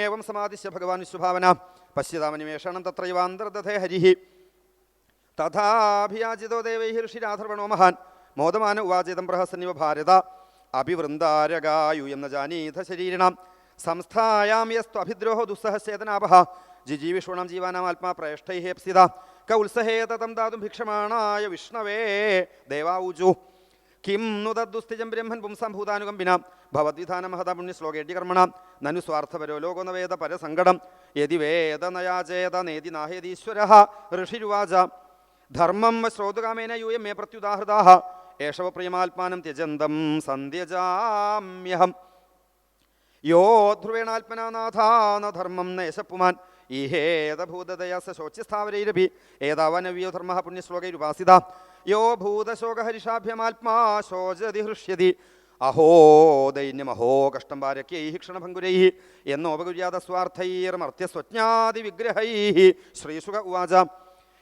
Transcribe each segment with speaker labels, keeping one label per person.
Speaker 1: ഏവം സമാധിശ്യ ഭഗവാൻ വിശ്വഭാവന. പശ്യതാമനിമേഷണം തത്രൈവാന്തർദധേ ഹരിഹി തഥാഭിയാചിതോ ദേവൈ ഋഷിരാധർവണോ മഹാൻ. മോദമാന ഉവാചിതം പ്രഹസന്നിവ ഭാരത. അഭിവൃന്ദാരകായു എന്ന ജാനീത ശരീരണം. സംസ്ഥായാം യസ്തു അഭിദ്രോഹോ ദുസ്സഹസേതനാപഹ ജിജീവിഷൂണം ജീവാനാം ആത്മാ പ്രേഷ്ഠൈഹേപ്സിത ക ഉത്സഹേതം ദാതും ഭിക്ഷമാണായ വിഷ്ണവേ ദേവാ ഊജു. കിം നു നുതദ്ദുസ്ഥിജം ബ്രഹ്മൻ പുംസം ഭൂതാനുകമ്പിനാം. ഭവദ്വിധാനമഹത പുണ്യശ്ലോക എഡികർമ്മണ നനു സ്വാർത്ഥപരോ ലോകോനവേദ പരസങ്കടം. യതി വേദ നയാചേത നേതി നാഹേദീശ്വര ഋഷിരുവാച. ധർമ്മം ശ്രോതുകാമേന യൂയം മേ പ്രത്യുദാഹൃതാഹ. ഏഷവ പ്രിയമാത്മാനം ത്യജന്തം സന്ധ്യജാമ്യഹം. യോ ധ്രുവേണാത്മനാനാഥാന ധർമ്മം നേശപ്പുമാൻ ഈഹേതഭൂതദയാസ ശോച്യസ്ഥാവരൈരപി ഏതാവനവ്യോധർമ്മ പുണ്യശ്ലോകൈരുപാസിത യോ ഭൂതശോകഹരിഷാഭ്യമാത്മാ ശോചതി ഹൃഷ്യതി അഹോ ദൈന്യം അഹോ കഷ്ടം പാരക്യൈ ക്ഷണഭങ്കുരൈ എന്നോപകുര്യാത സ്വാർത്ഥൈർമർത്യസ്വജ്ഞാതി വിഗ്രഹൈ. ശ്രീസുഖ ഉവാച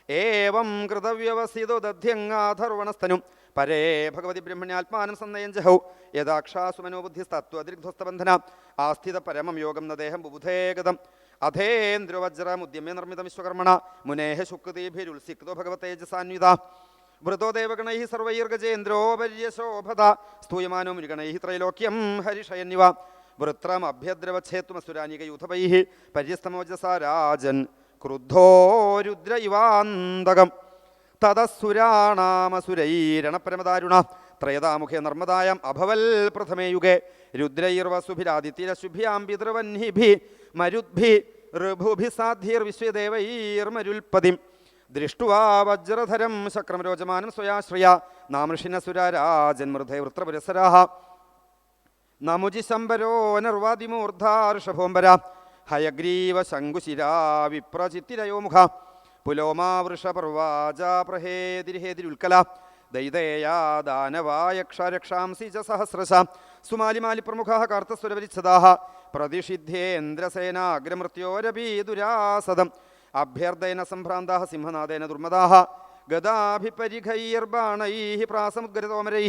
Speaker 1: ഏവം കൃതവ്യവസിതോ ദധ്യങ്ങാധർവണസ്തനും പരേ ഭഗവതി ബ്രഹ്മണ്യാത്മാനം സന്നയം ജഹൗ. യഥാക്ഷാസു മനോബുദ്ധിസ്തത്വദൃഗ്ധസ്തബന്ധന ആസ്ഥിത പരമം യോഗം ന ദേഹം ബുബുധേഗതം അധേന്ദ്രവജ്രമുദ്യമേ നിർമ്മിതം വിശ്വകർമ്മണ. മുനേഹ ശുക്തീഭിരുത്സിക്തോ ഭഗവതേജസാന്വിത. വൃതോ ദേവഗണൈ സർവൈർഗജേന്ദ്രോപര്യശോഭത സ്തൂയമാനോ മൃഗണൈ ത്രൈലോക്യം ഹരിഷയന്നിവ. വൃത്രമഭ്യദ്രവച്ഛേത്വമസുരാനികയൂഥപൈ പര്യസ്തമോജസാ രാജൻ ക്രുദ്ധോരുദ്ര ഇവാന്തകം തതസുരാണാമസുരൈരണപരമദാരുണ ത്രയതാമുഖേ നർമ്മദായം അഭവൽ പ്രഥമേ യുഗേ. രുദ്രൈർവസുഭിരാദിത്യരശുഭ്യാം പിതൃവന്നിഭി മരുദ്ഭി ഋഭുഭി സാധ്യൈർവിശ്വദേവൈർമരുൽപതിം ദൃഷ്ടുവാ വജ്രധരം ശക്രമരോചമാനം സ്വയാശ്രയ നാമൃഷിനസുരാരാജന്മൃധേ വൃത്രപുരസരാഹ. നമുജിശംബരോ നിർവാദിമൂർധാർഷഭോംബര ഹയഗ്രീവ ശങ്കുശിരാ വിപ്രചിത്തിരയോമുഖ. മുഖ പുലോമാ വൃഷപർവാജ പ്രഹേതിരിഹേതിരുൽക്കല ദൈതേയാ ദാനവായക്ഷരക്ഷാംസി ച സഹസ്രശ. സുമാലിമാലി പ്രമുഖ കാർത്തസ്വരപരിച്ഛദാ പ്രതിഷിധ്യേന്ദ്രസേനാഗ്രമൃത്യോരപി ദുരാസദം. അഭ്യർദ്ധേന സംഭ്രാന്ത സിംഹനാഥേന ദുർമദാഹ ഗതാഭിപരിഘൈർബാണൈ പ്രാസമുദ്ഗരതോമരൈ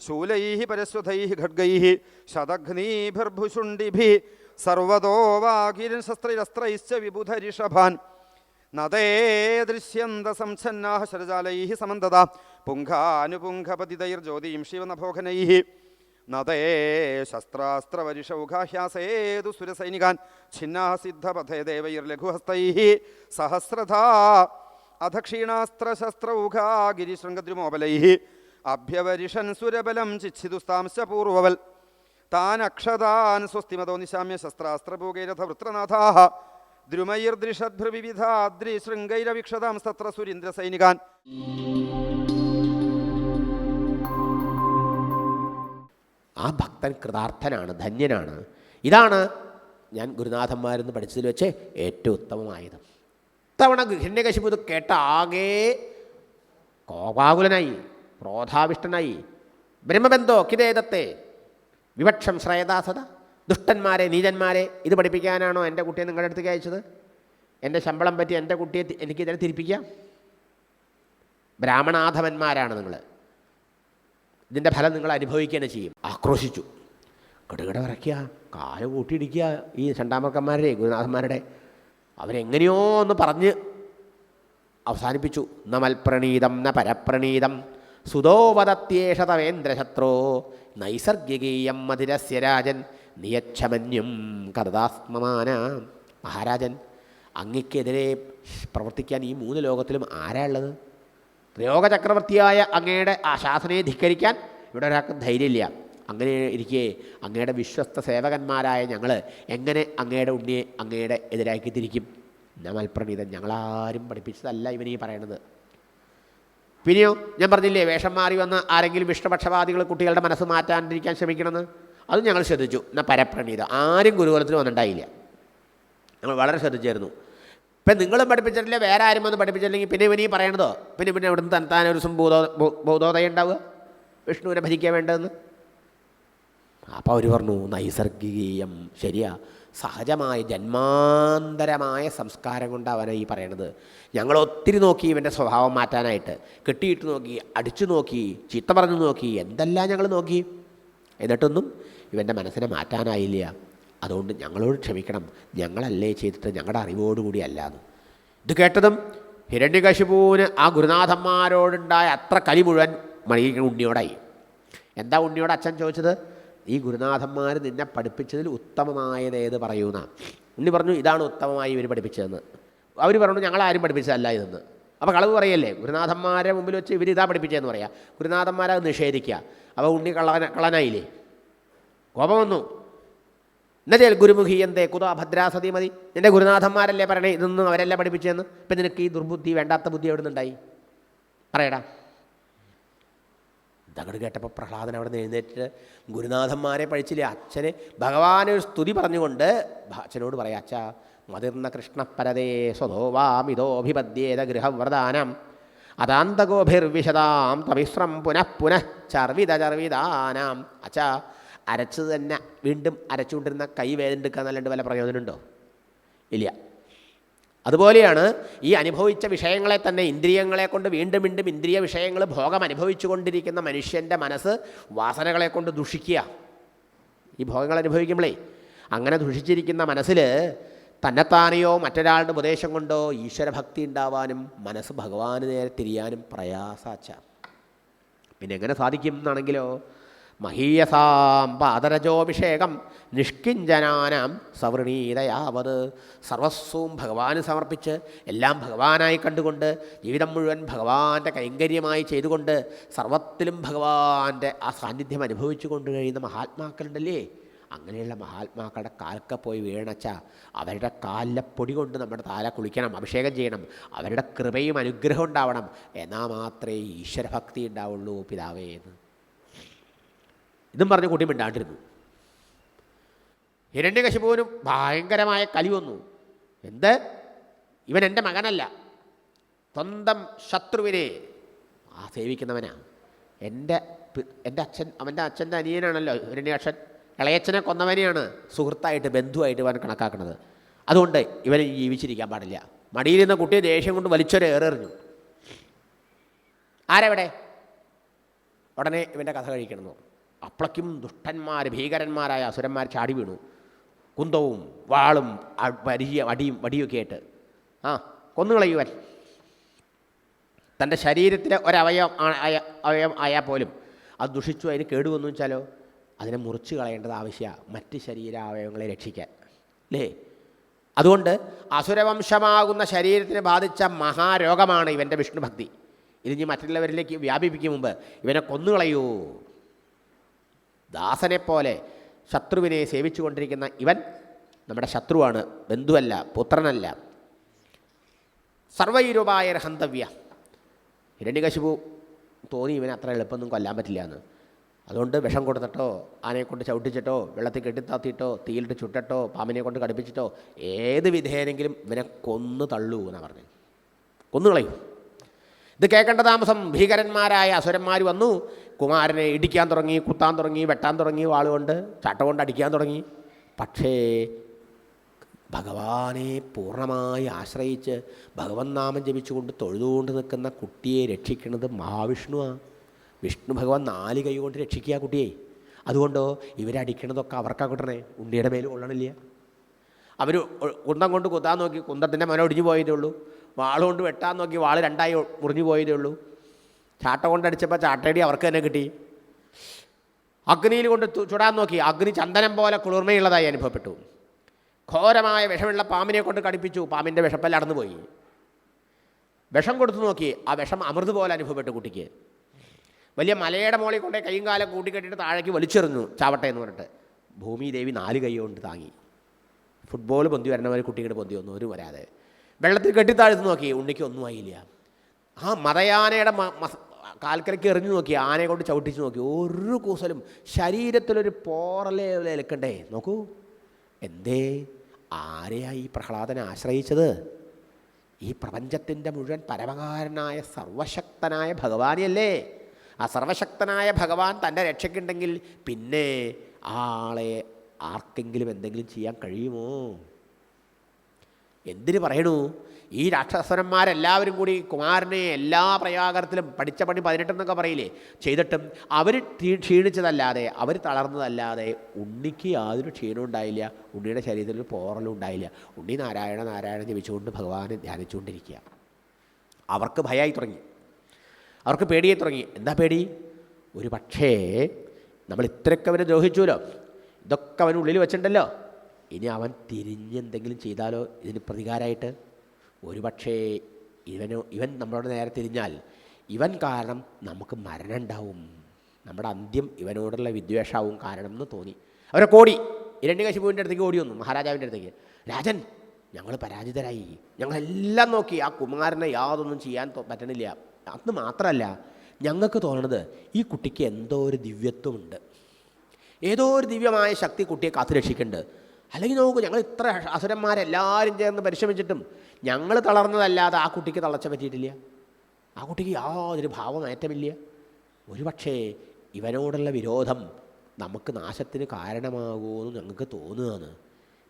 Speaker 1: ശൂലൈ പരശ്വതൈ ഖഡ്ഗൈ ശതഘ്നീഭിർഭുഷുണ്ടിഭി സർവതോ വാകിരൻ ശസ്ത്രൈരസ്ത്രൈശ്ച വിബുധരിഷഭാൻ നദേ ദൃശ്യന്ത സംഛന്നാഹ ശരജാലൈ സമന്തത പുങ്ഖാനുപുങ്ഖപതിതൈർജ്യോതിം ശിവനഭോഘനൈ നദേ ശസ്ത്രാസ്ത്രവരിഷൗഘാഹ്യാസേതു സുരസൈനികാൻ ഛിന്നാ സിദ്ധപഥേ ദേവൈർലഘുഹസ്തൈ സഹസ്രധാ അധക്ഷീണാസ്ത്രശസ്ത്രൗഘാ ഗിരിശൃംഗദ്രുമോബലൈ അഭ്യവരിഷൻ സുരബലം ചിച്ഛിതുസ്താംശ പൂർവവൽ താൻ അക്ഷതാൻ സ്വസ്തിമതോ നിശാമ്യ ശസ്ത്രാസ്ത്രഭൂകൈരഥ വൃത്രനാഥാ ദ്രുമൈർദൃഷദ്ഭൃവിവിധാദ്രിശൃംഗൈരവിക്ഷതാം തത്ര സുരീന്ദ്ര
Speaker 2: ആ ഭക്തൻ കൃതാർത്ഥനാണ് ധന്യനാണ്. ഇതാണ് ഞാൻ ഗുരുനാഥന്മാരെന്ന് പഠിച്ചതിൽ വെച്ച് ഏറ്റവും ഉത്തമമായത്. തവണ ഹിരണ്യകശിപു കേട്ട ആകെ കോപാകുലനായി ക്രോധാവിഷ്ടനായി. ബ്രഹ്മബന്ധോ കിതേതത്തെ വിവക്ഷം ശ്രേയദാസത ദുഷ്ടന്മാരെ നീചന്മാരെ ഇത് പഠിപ്പിക്കാനാണോ എന്റെ കുട്ടിയെ നിങ്ങളുടെ അടുത്തേക്ക് അയച്ചത്? എന്റെ ശമ്പളം പറ്റി എന്റെ കുട്ടിയെ എനിക്കിതിനെ തിരിപ്പിക്കാം? ബ്രാഹ്മണാധവന്മാരാണ് നിങ്ങൾ. ഇതിന്റെ ഫലം നിങ്ങൾ അനുഭവിക്കുക ചെയ്യും. ആക്രോശിച്ചു. കടുകട വിറയ്ക്കുക കാൽ കൂട്ടിയിടിക്കുക ഈ രണ്ടാമക്കന്മാരുടെ ഗുരുനാഥന്മാരുടെ. അവരെങ്ങനെയോ ഒന്ന് പറഞ്ഞ് അവസാനിപ്പിച്ചു. ന മൽപ്രണീതം ന പരപ്രണീതം. സുതോവദത്യേഷ തവേന്ദ്രശത്രോ നൈസർഗികീയം മധുരസ്യ രാജൻ. നിയച്ഛമന്യും കഥതാത്മമാന മഹാരാജൻ. അങ്ങക്കെതിരെ പ്രവർത്തിക്കാൻ ഈ മൂന്ന് ലോകത്തിലും ആരാ ഉള്ളത്? രോഗചക്രവർത്തിയായ അങ്ങയുടെ ആ ശാസനയെ ധിക്കരിക്കാൻ ഇവിടെ ഒരാൾക്ക് ധൈര്യമില്ല. അങ്ങനെ ഇരിക്കെ അങ്ങയുടെ വിശ്വസ്ത സേവകന്മാരായ ഞങ്ങൾ എങ്ങനെ അങ്ങയുടെ ഉണ്ണിയെ അങ്ങയുടെ എതിരാക്കി തിരിക്കും? നമൽപ്രണീതൻ ഞങ്ങളാരും പഠിപ്പിച്ചതല്ല ഇവനീ പറയണത്. പിന്നെയോ ഞാൻ പറഞ്ഞില്ലേ വേഷം മാറി വന്ന ആരെങ്കിലും ഇഷ്ടപക്ഷപാതികൾ കുട്ടികളുടെ മനസ്സ് മാറ്റാണ്ടിരിക്കാൻ ശ്രമിക്കണമെന്ന്? അത് ഞങ്ങൾ ശ്രദ്ധിച്ചു. എന്നാൽ പരപ്രണീത ആരും ഗുരുകുലത്തിൽ വന്നിട്ടായില്ല. ഞങ്ങൾ വളരെ ശ്രദ്ധിച്ചായിരുന്നു. ഇപ്പം നിങ്ങളും പഠിപ്പിച്ചിട്ടില്ല? വേറെ ആരും വന്ന് പഠിപ്പിച്ചില്ലെങ്കിൽ പിന്നെ ഇവനീ പറയണതോ? പിന്നെ പിന്നെ ഇവിടുന്ന് താൻ ഒരു ദിവസം ബോധോ ബോധോദയം ഉണ്ടാവുക? വിഷ്ണുവിനെ ഭജിക്കാൻ വേണ്ടതെന്ന്? അപ്പോൾ അവർ പറഞ്ഞു നൈസർഗികീയം. ശരിയാ. സഹജമായ ജന്മാന്തരമായ സംസ്കാരം കൊണ്ട് അവനെ ഈ പറയണത്. ഞങ്ങൾ ഒത്തിരി നോക്കി ഇവന്റെ സ്വഭാവം മാറ്റാനായിട്ട്. കെട്ടിയിട്ട് നോക്കി അടിച്ചു നോക്കി ചീത്ത പറഞ്ഞു നോക്കി എന്തെല്ലാം ഞങ്ങൾ നോക്കി? എന്നിട്ടൊന്നും ഇവന്റെ മനസ്സിനെ മാറ്റാനായില്ല. അതുകൊണ്ട് ഞങ്ങളോട് ക്ഷമിക്കണം. ഞങ്ങളല്ലേ ചെയ്തിട്ട് ഞങ്ങളുടെ അറിവോടുകൂടി അല്ലാതെ ഇത് കേട്ടതും ഹിരണ്യകശിപൂവിന് ആ ഗുരുനാഥന്മാരോടുണ്ടായ അത്ര കലി മുഴുവൻ മണി ഉണ്ണിയോടായി. എന്താ ഉണ്ണിയോട് അച്ഛൻ ചോദിച്ചത്? ഈ ഗുരുനാഥന്മാർ നിന്നെ പഠിപ്പിച്ചതിൽ ഉത്തമമായത് ഏത് പറയൂന്ന? ഉണ്ണി പറഞ്ഞു ഇതാണ് ഉത്തമമായി ഇവർ പഠിപ്പിച്ചതെന്ന്. അവർ പറഞ്ഞു ഞങ്ങളാരും പഠിപ്പിച്ചതല്ല ഇതെന്ന്. അപ്പോൾ കളവ് പറയല്ലേ ഗുരുനാഥന്മാരെ മുമ്പിൽ വെച്ച് ഇവർ ഇതാ പഠിപ്പിച്ചതെന്ന് പറയാം. ഗുരുനാഥന്മാരെ അത് നിഷേധിക്കുക അപ്പോൾ ഉണ്ണി കള്ളന കള്ളനായില്ലേ? കോപം വന്നു. എന്നുവെച്ചാൽ ഗുരുമുഖി എന്തേ? കുതാ ഭദ്രാസതി മതി. നിന്റെ ഗുരുനാഥന്മാരല്ലേ പറയണേ? ഇതൊന്നും അവരല്ല പഠിപ്പിച്ചതെന്ന്. ഇപ്പം നിനക്ക് ഈ ദുർബുദ്ധി വേണ്ടാത്ത ബുദ്ധി എവിടെ നിന്നുണ്ടായി? പറയടാ. ഇതങ്ങോട്ട് കേട്ടപ്പോൾ പ്രഹ്ലാദൻ അവിടെ നിന്ന് എഴുന്നേറ്റ് ഗുരുനാഥന്മാരെ പഴിച്ചില്ലേ അച്ഛനെ ഭഗവാനെ ഒരു സ്തുതി പറഞ്ഞുകൊണ്ട് അച്ഛനോട് പറയാം അച്ഛ മതിർന്ന കൃഷ്ണപരതേ സ്വതോവാമിതോഭിപദ്യേത ഗൃഹവ്രതാനം. അതാന്തഗോഭിർവിശതാം തവിശ്രം പുനഃ പുനഃ ചർവിത ചർവിതാനാം. അച്ഛ അരച്ചത് തന്നെ വീണ്ടും അരച്ചുകൊണ്ടിരുന്ന കൈ വേദനെടുക്കുക എന്നല്ലാണ്ട് വല്ല പ്രയോജനമുണ്ടോ ഇല്ല. അതുപോലെയാണ് ഈ അനുഭവിച്ച വിഷയങ്ങളെ തന്നെ ഇന്ദ്രിയങ്ങളെ കൊണ്ട് വീണ്ടും വീണ്ടും ഇന്ദ്രിയ വിഷയങ്ങൾ ഭോഗം അനുഭവിച്ചു കൊണ്ടിരിക്കുന്ന മനുഷ്യന്റെ മനസ്സ് വാസനകളെ കൊണ്ട് ദുഷിക്കുക. ഈ ഭോഗങ്ങൾ അനുഭവിക്കുമ്പോഴേ അങ്ങനെ ദുഷിച്ചിരിക്കുന്ന മനസ്സിൽ തന്നെത്താനെയോ മറ്റൊരാളുടെ ഉപദേശം കൊണ്ടോ ഈശ്വരഭക്തി ഉണ്ടാവാനും മനസ്സ് ഭഗവാന് നേരെ തിരിയാനും പ്രയാസാച്ച. പിന്നെ എങ്ങനെ സാധിക്കും എന്നാണെങ്കിലോ? മഹീയസാം പാദരജോഭിഷേകം നിഷ്കിഞ്ചനാനാം സവൃണീതയാവത്. സർവസ്വവും ഭഗവാന് സമർപ്പിച്ച് എല്ലാം ഭഗവാനായി കണ്ടുകൊണ്ട് ജീവിതം മുഴുവൻ ഭഗവാന്റെ കൈങ്കര്യമായി ചെയ്തുകൊണ്ട് സർവത്തിലും ഭഗവാന്റെ ആ സാന്നിധ്യം അനുഭവിച്ചു കൊണ്ട് കഴിയുന്ന മഹാത്മാക്കളുണ്ടല്ലേ? അങ്ങനെയുള്ള മഹാത്മാക്കളുടെ കാൽക്ക പോയി വീണച്ച അവരുടെ കാലിലെ പൊടി കൊണ്ട് നമ്മുടെ താല കുളിക്കണം അഭിഷേകം ചെയ്യണം. അവരുടെ കൃപയും അനുഗ്രഹം ഉണ്ടാവണം. എന്നാൽ മാത്രമേ ഈശ്വരഭക്തി ഉണ്ടാവുള്ളൂ പിതാവേ എന്ന്. ഇതും പറഞ്ഞ് കുട്ടി മിണ്ടാണ്ടിരുന്നു ഹിരണ്യകശിപുവിനും ഭയങ്കരമായ കലി വന്നു. എന്ത്? ഇവൻ എന്റെ മകനല്ല. സ്വന്തം ശത്രുവിനെ ആ സേവിക്കുന്നവനാണ് എന്റെ എന്റെ അച്ഛൻ അവന്റെ അച്ഛന്റെ അനിയനാണല്ലോ ഹിരണ്യാക്ഷൻ ഇളയച്ഛനെ കൊന്നവനെയാണ് സുഹൃത്തായിട്ട് ബന്ധുവായിട്ട് ഇവൻ കണക്കാക്കുന്നത്. അതുകൊണ്ട് ഇവന് ജീവിച്ചിരിക്കാൻ പാടില്ല. മടിയിരുന്ന കുട്ടിയെ ദേഷ്യം കൊണ്ട് വലിച്ചൊരു ഏറെറിഞ്ഞു ആരെവിടെ? ഉടനെ ഇവന്റെ കഥ കഴിക്കണമെന്നു അപ്പളയ്ക്കും ദുഷ്ടന്മാർ ഭീകരന്മാരായ അസുരന്മാർ ചാടി വീണു. കുന്തവും വാളും വരിയ വടിയും വടിയൊക്കെ ആയിട്ട്. ആ കൊന്നുകളയുവൻ തന്റെ ശരീരത്തിലെ ഒരവയവം അവയവം ആയാൽ പോലും അത് ദുഷിച്ചു അതിന് കേടുവന്നു വെച്ചാലോ? അതിനെ മുറിച്ച് കളയേണ്ടത് ആവശ്യമാണ് മറ്റ് ശരീരാവയവങ്ങളെ രക്ഷിക്കാൻ. അല്ലേ അതുകൊണ്ട് അസുരവംശമാകുന്ന ശരീരത്തിന് ബാധിച്ച മഹാരോഗമാണ് ഇവന്റെ വിഷ്ണുഭക്തി. ഇതിനി മറ്റുള്ളവരിലേക്ക് വ്യാപിപ്പിക്കും മുമ്പ്. ഇവനെ കൊന്നുകളയൂ ദാസനെപ്പോലെ ശത്രുവിനെ സേവിച്ചു കൊണ്ടിരിക്കുന്ന ഇവൻ നമ്മുടെ ശത്രുവാണ് ബന്ധുവല്ല പുത്രനല്ല. സർവൈരൂപായ ഹന്തവ്യ. ഹിരണ്യകശിപു തോന്നി ഇവനെ അത്ര എളുപ്പമൊന്നും കൊല്ലാൻ പറ്റില്ല എന്ന്. അതുകൊണ്ട് വിഷം കൊടുത്തിട്ടോ ആനയെ കൊണ്ട് ചവിട്ടിച്ചിട്ടോ വെള്ളത്തിൽ കെട്ടിത്താത്തിയിട്ടോ തീയിലിട്ട് ചുട്ടട്ടോ പാമ്പിനെ കൊണ്ട് കടുപ്പിച്ചിട്ടോ ഏത് വിധേയനെങ്കിലും ഇവനെ കൊന്നു തള്ളൂ എന്നാണ് പറഞ്ഞത് കൊന്നുകളയും. ഇത് കേൾക്കേണ്ട താമസം ഭീകരന്മാരായ അസുരന്മാർ വന്നു. കുമാരനെ ഇടിക്കാൻ തുടങ്ങി കുത്താൻ തുടങ്ങി വെട്ടാൻ തുടങ്ങി വാളുകൊണ്ട് ചട്ട കൊണ്ട് അടിക്കാൻ തുടങ്ങി. പക്ഷേ ഭഗവാനെ പൂർണമായി ആശ്രയിച്ച് ഭഗവൻ നാമം ജപിച്ചുകൊണ്ട് തൊഴുതുകൊണ്ട് നിൽക്കുന്ന കുട്ടിയെ രക്ഷിക്കുന്നത് മഹാവിഷ്ണുവാണ് വിഷ്ണു ഭഗവാൻ നാല് കൈ കൊണ്ട് രക്ഷിക്കുക കുട്ടിയെ. അതുകൊണ്ടോ ഇവരടിക്കണതൊക്കെ അവർക്കാ കിട്ടണേ ഉണ്ണിയുടെ മേൽ കൊള്ളണില്ല. അവർ കുന്തം കൊണ്ട് കുത്താൻ നോക്കി കുന്തത്തിന്റെ മനം ഒടിഞ്ഞു പോയതേ ഉള്ളൂ. വാളുകൊണ്ട് വെട്ടാൻ നോക്കി വാൾ രണ്ടായി മുറിഞ്ഞു പോയതേ ഉള്ളൂ. ചാട്ട കൊണ്ടടിച്ചപ്പോൾ ചാട്ടയടി അവർക്ക് തന്നെ കിട്ടി. അഗ്നിയിൽ കൊണ്ട് ചുടാൻ നോക്കി. അഗ്നി ചന്ദനം പോലെ കുളിർമയുള്ളതായി അനുഭവപ്പെട്ടു. ഘോരമായ വിഷമുള്ള പാമ്പിനെ കൊണ്ട് കടിപ്പിച്ചു. പാമ്പിന്റെ വിഷപ്പെല്ലാം അടന്നുപോയി. വിഷം കൊടുത്തു നോക്കി. ആ വിഷം അമൃത് പോലെ അനുഭവപ്പെട്ടു കുട്ടിക്ക്. വലിയ മലയുടെ മുകളിൽ കൊണ്ടേ കൈയും കാലം കൂട്ടിക്കെട്ടിട്ട് താഴേക്ക് വലിച്ചെറിഞ്ഞു. ചാവട്ടെ എന്ന് പറഞ്ഞിട്ട്. ഭൂമി ദേവി നാല് കൈ കൊണ്ട് താങ്ങി. ഫുട്ബോൾ പൊന്തി വരണവർ കുട്ടികളുടെ പൊന്തി ഒന്നും ഒരു വരാതെ. വെള്ളത്തിൽ കെട്ടിത്താഴ്ത്തു നോക്കി. ഉണ്ണിക്ക് ഒന്നും ആയില്ല. ആ മതയാനയുടെ കാൽക്കരയ്ക്ക് എറിഞ്ഞു നോക്കി ആനയെ കൊണ്ട് ചവിട്ടിച്ച് നോക്കി. ഒരു കൂസലും ശരീരത്തിലൊരു പോറലേ ഏൽക്കണ്ടേ? നോക്കൂ. എന്തേ? ആരെയായി ഈ പ്രഹ്ലാദനെ ആശ്രയിച്ചത്? ഈ പ്രപഞ്ചത്തിന്റെ മുഴുവൻ പരമകാരനായ സർവശക്തനായ ഭഗവാനെയല്ലേ? ആ സർവശക്തനായ ഭഗവാൻ തന്റെ രക്ഷയ്ക്കുണ്ടെങ്കിൽ പിന്നെ ആളെ ആർക്കെങ്കിലും എന്തെങ്കിലും ചെയ്യാൻ കഴിയുമോ? എന്തിനു പറയണു? ഈ രാക്ഷസന്മാരെല്ലാവരും കൂടി കുമാരനെ എല്ലാ പ്രയാകരത്തിലും പഠിച്ച പണി പതിനെട്ടെന്നൊക്കെ പറയില്ലേ? ചെയ്തിട്ടും അവർ ക്ഷീണിച്ചതല്ലാതെ അവർ തളർന്നതല്ലാതെ ഉണ്ണിക്ക് യാതൊരു ക്ഷീണവും ഉണ്ടായില്ല. ഉണ്ണിയുടെ ശരീരത്തിൽ ഒരു പോറലും ഉണ്ടായില്ല. ഉണ്ണി നാരായണ നാരായണ ജപിച്ചുകൊണ്ട് ഭഗവാനെ ധ്യാനിച്ചുകൊണ്ടിരിക്കുക. അവർക്ക് ഭയമായി തുടങ്ങി. അവർക്ക് പേടിയായി തുടങ്ങി. എന്താ പേടി? ഒരു പക്ഷേ നമ്മൾ ഇത്രയൊക്കെ അവനെ ദ്രോഹിച്ചുവല്ലോ ഇതൊക്കെ അവനുള്ളിൽ വെച്ചിട്ടുണ്ടല്ലോ. ഇനി അവൻ തിരിഞ്ഞെന്തെങ്കിലും ചെയ്താലോ ഇതിന് പ്രതികാരമായിട്ട്? ഒരു പക്ഷേ ഇവന് ഇവൻ നമ്മളോട് നേരെ തിരിഞ്ഞാൽ ഇവൻ കാരണം നമുക്ക് മരണം ഉണ്ടാവും. നമ്മുടെ അന്ത്യം ഇവനോടുള്ള വിദ്വേഷാവും കാരണം എന്ന് തോന്നി. അവരെ കോടി. ഇരണ്യകശിപുവിന്റെ അടുത്തേക്ക് ഓടി വന്നു മഹാരാജാവിന്റെ അടുത്തേക്ക്. രാജൻ ഞങ്ങൾ പരാജിതരായി. ഞങ്ങളെല്ലാം നോക്കി ആ കുമാരനെ യാതൊന്നും ചെയ്യാൻ പറ്റണില്ല. അന്ന് മാത്രമല്ല ഞങ്ങൾക്ക് തോന്നുന്നത് ഈ കുട്ടിക്ക് എന്തോ ഒരു ദിവ്യത്വമുണ്ട്. ഏതോ ഒരു ദിവ്യമായ ശക്തി കുട്ടിയെ കാത്തുരക്ഷിക്കുന്നുണ്ട്. അല്ലെങ്കിൽ നോക്കൂ ഞങ്ങൾ ഇത്ര അസുരന്മാരെല്ലാവരും ചേർന്ന് പരിശ്രമിച്ചിട്ടും ഞങ്ങൾ തളർന്നതല്ലാതെ ആ കുട്ടിക്ക് തളർച്ച പറ്റിയിട്ടില്ല. ആ കുട്ടിക്ക് യാതൊരു ഭാവമേറ്റമില്ല ഒരുപക്ഷേ ഇവനോടുള്ള വിരോധം നമുക്ക് നാശത്തിന് കാരണമാകുമെന്ന് ഞങ്ങൾക്ക് തോന്നുകയാണ്.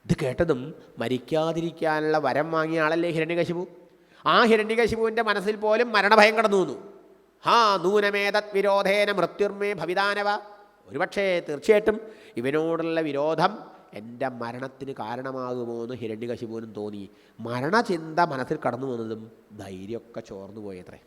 Speaker 2: ഇത് കേട്ടതും മരിക്കാതിരിക്കാനുള്ള വരം വാങ്ങിയ ആളല്ലേ ഹിരണ്യകശിപു? ആ ഹിരണ്യകശിപുവിന്റെ മനസ്സിൽ പോലും മരണഭയം കടന്നു വന്നു. ഹാ നൂനമേതത് വിരോധേന മൃത്യുർമേ ഭവിതാനവ. ഒരുപക്ഷേ തീർച്ചയായിട്ടും ഇവനോടുള്ള വിരോധം എന്റെ മരണത്തിന് കാരണമാകുമോ എന്ന് ഹിരണ്യകശിപുവിനും തോന്നി. മരണചിന്ത മനസ്സിൽ കടന്നു വന്നതും ധൈര്യമൊക്കെ ചോർന്നു പോയത്രേ